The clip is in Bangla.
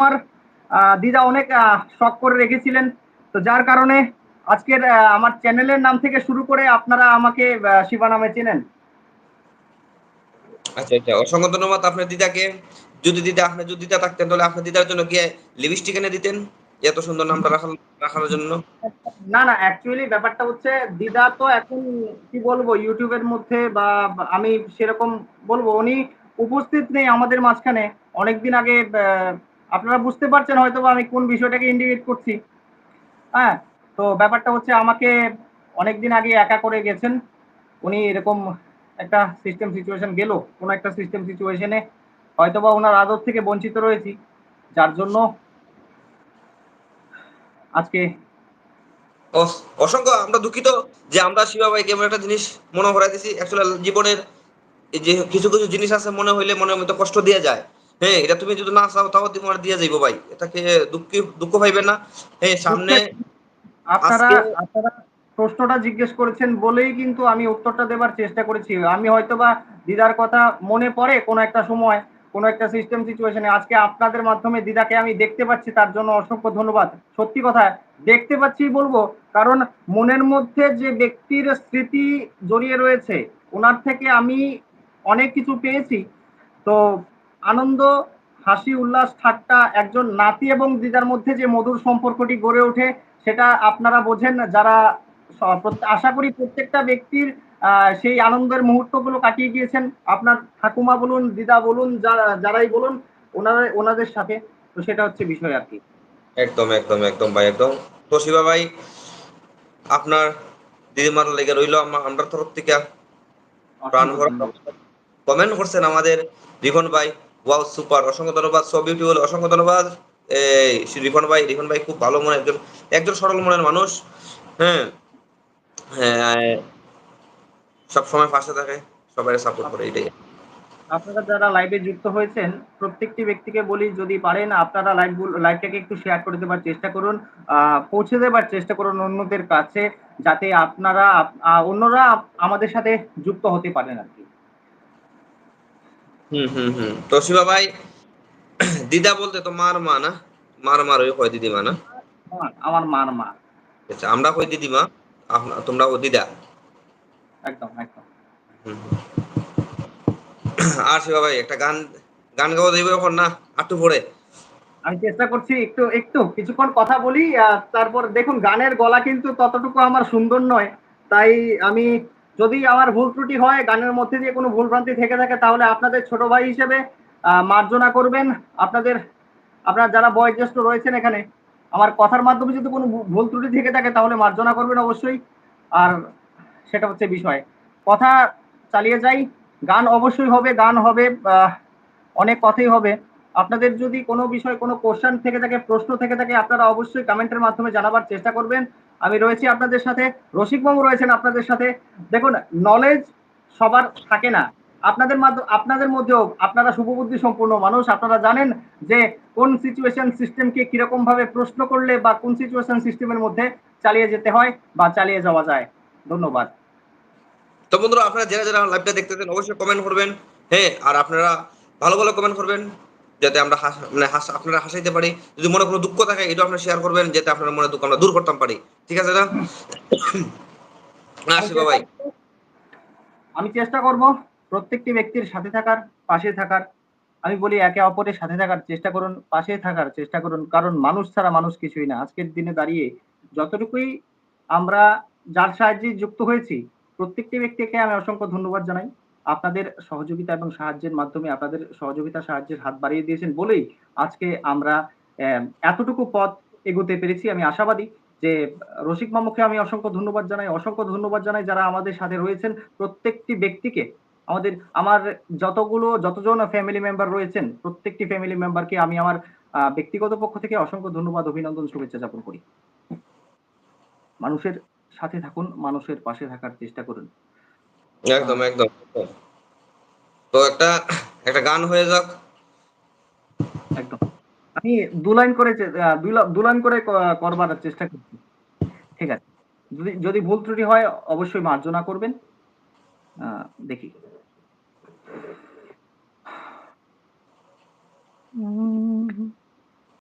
আমার দিদা অনেক শখ করে রেখেছিলেন। তো যার কারণে আজকের আমার চ্যানেলের নাম থেকে শুরু করে আপনারা আমাকে শিবা নামে চেনেন। আচ্ছা আচ্ছা। অসংখ্য ধন্যবাদ আপনার দিদাকে। যদি দিদা আপনি যদি দিদা থাকতেন তাহলে আপনার দিদার জন্য গিয়ে লিপস্টিক এনে দিতেন? এত সুন্দর নামটা রাখার রাখার জন্য। না না অ্যাকচুয়ালি ব্যাপারটা হচ্ছে দিদা তো এখন কি বলব ইউটিউবের মধ্যে বা আমি সেরকম বলব উনি উপস্থিত নেই আমাদের মাঝখানে। অনেকদিন আগে আপনারা বুঝতে পারছেন হয়তো আমি কোন বিষয়টাকে ইন্ডিকেট করছি। হ্যাঁ তো ব্যাপারটা হচ্ছে আমাকে অনেকদিন আগে একা করে গেছেন। উনি এরকম একটা সিস্টেম সিচুয়েশন গেল, কোনো একটা সিস্টেম সিচুয়েশনে হয়তো বা ওনার আদর থেকে বঞ্চিত রয়েছি। যার জন্য আজকে অস- অসংখ্য, আমরা দুঃখিত যে আমরা শিবা ভাইকে এমন একটা জিনিস মনে করাই দিছি অ্যাকচুয়ালি জীবনের যে কিছু কিছু জিনিস আছে মনে হইলে মনের মধ্যে কষ্ট দিয়ে যায়। হ্যাঁ এটা তুমি যদি না চাও তাও তোমার দিয়ে যাইবো ভাই। এটাকে দুঃখ দুঃখ পাইবেন না। হ্যাঁ সামনে আপনারা আপনারা প্রশ্নটা জিজ্ঞেস করেছেন বলেই কিন্তু আমি উত্তরটা দেবার চেষ্টা করেছি। আমি হয়তো বা দিদার কথা মনে পড়ে কোনো একটা সময় কোনো একটা সিস্টেম সিচুয়েশনে আজকে আপনাদের মাধ্যমে দিদাকে আমি দেখতে পাচ্ছি তার জন্য অসংখ্য ধন্যবাদ। সত্যি কথা দেখতে পাচ্ছি বলব কারণ মনের মধ্যে যে ব্যক্তির স্মৃতি জড়িয়ে রয়েছে ওনার থেকে আমি অনেক কিছু পেয়েছি। তো আনন্দ হাসি উল্লাস ঠাট্টা একজন নাতি এবং দিদার মধ্যে যে মধুর সম্পর্কটি গড়ে ওঠে সেটা আপনারা বোঝেন যারা আশা করি প্রত্যেকটা ব্যক্তির সেই আনন্দের মুহূর্তগুলো কাটিয়ে গিয়েছেন। আপনার ঠাকুমা বলুন দিদা বলুন যারা- যারাই বলুন ওনারা ওনাদের সাথে। তো সেটা হচ্ছে বিষয় আর কি। একদম একদম একদম ভাই একদম। তো শিবা ভাই আপনার দিদিমার লেগে রইল আমরা তরফ থেকে। প্রাণ কমেন্ট করছেন আমাদের রিফন ভাই। Wow, super. অসংখ্য ধন্যবাদ, সব বিউটিফুল অসংখ্য ধন্যবাদ। এই রিফন ভাই রিফন ভাই খুব ভালো মনে একজন একজন সরল মনের মানুষ। হ্যাঁ হ্যাঁ সব সময় পাশে থাকে সবাই সাপোর্ট করে, এটাই। আপনারা যারা লাইভে যুক্ত হয়েছেন, প্রত্যেকটি ব্যক্তিকে বলি, যদি পারেন, আপনারা লাইভ লাইভটাকে একটু শেয়ার করে দেবার চেষ্টা করুন পৌঁছে দেবার চেষ্টা করুন অন্যদের কাছে, যাতে আপনারা অন্যরা আমাদের সাথে যুক্ত হতে পারেন আর কি। হুম হুম হুম। তো শিবা ভাই দিদা বলতে তো মার মা না? মার মার ওই হয় দিদিমা না? আমার- মার মা। আচ্ছা আমরা কই দিদিমা? আপনার তোমরা ও দিদা? একদম একদম। আর শিবা ভাই একটা গান গান গাওয়া যাইবে এখন না? আটটু পরে। আমি চেষ্টা করছি একটু একটু কিছুক্ষণ কথা বলি তারপর দেখুন গানের গলা কিন্তু ততটুকু আমার সুন্দর নয়। তাই আমি যদি আমার ভুল ত্রুটি হয়, গানের মধ্যে দিয়ে কোনো ভুল ভ্রান্তি থেকে থাকে, তাহলে আপনাদের ছোট ভাই হিসেবে মার্জনা করবেন। আপনাদের, আপনারা যারা বয়োজ্যেষ্ঠ রয়েছেন এখানে, আমার কথার মাধ্যমে যদি কোনো ভুল ত্রুটি থেকে থাকে, তাহলে মার্জনা করবেন অবশ্যই। আর সেটা হচ্ছে বিষয়। কথা চালিয়ে যাই। গান অবশ্যই হবে, গান হবে অনেক কথাই হবে। আপনাদের যদি কোনো বিষয়, কোনো কোশ্চেন থেকে থাকে, প্রশ্ন থেকে থাকে, আপনারা অবশ্যই কমেন্টের মাধ্যমে জানাবার চেষ্টা করবেন। আমি রয়েছি আপনাদের সাথে রসিকবাবু রয়েছেন আপনাদের সাথে। দেখুন নলেজ সবার থাকে না। আপনাদের মাধ্যমে আপনাদের মধ্যেও আপনারা শুভবুদ্ধি সম্পূর্ণ মানুষ। আপনারা জানেন যে কোন সিচুয়েশন সিস্টেমকে কীরকম ভাবে প্রশ্ন করলে বা কোন সিচুয়েশন সিস্টেমের মধ্যে চালিয়ে যেতে হয় বা চালিয়ে যাওয়া যায়। ধন্যবাদ। তো বন্ধুরা, আপনারা যারা যারা লাইভটা দেখতেছেন, অবশ্যই কমেন্ট করবেন। হ্যাঁ আর আপনারা ভালো ভালো কমেন্ট করবেন, যাতে আমরা মানে আপনারা হাসাইতে পারি। যদি মনে কোনো দুঃখ থাকে এটা আপনারা শেয়ার করবেন, যাতে আপনার মনে দুঃখ আমরা দূর করতাম পারি। ঠিক আছে না শিবা ভাই। আমি চেষ্টা করব প্রত্যেকটি ব্যক্তির সাথে থাকার, পাশে থাকার। আমি বলি একে অপরের সাথে থাকার চেষ্টা করুন, পাশে থাকার চেষ্টা করুন, কারণ মানুষ ছাড়া মানুষ কিছুই না। আজকের দিনে দাঁড়িয়ে যতটুকুই আমরা যার সাহায্যে যুক্ত হয়েছি, প্রত্যেকটি ব্যক্তিকে আমি অসংখ্য ধন্যবাদ জানাই। আপনাদের সহযোগিতা এবং সাহায্যের মাধ্যমে আপনাদের সহযোগিতা সাহায্যের হাত বাড়িয়ে দিয়েছেন বলেই আজকে আমরা এতটুকু পথ এগোতে পেরেছি। আমি আশাবাদী যে রসিক মামুকে আমি অসংখ্য ধন্যবাদ জানাই, অসংখ্য ধন্যবাদ জানাই যারা আমাদের সাথে রয়েছেন। প্রত্যেকটি ব্যক্তিকে, আমাদের, আমার যতগুলো, যতজন ফ্যামিলি মেম্বার রয়েছেন, প্রত্যেকটি ফ্যামিলি মেম্বারকে আমি আমার ব্যক্তিগত পক্ষ থেকে অসংখ্য ধন্যবাদ, অভিনন্দন, শুভেচ্ছা জ্ঞাপন করি। মানুষের সাথে থাকুন, মানুষের পাশে থাকার চেষ্টা করুন। একদম একদম। তো একটা একটা গান হয়ে যাক। আমি দু লাইন করে দু লাইন করে করবার চেষ্টা করছি। ঠিক আছে। যদি যদি ভুল ত্রুটি হয়, অবশ্যই মার্জনা করবেন। দেখি।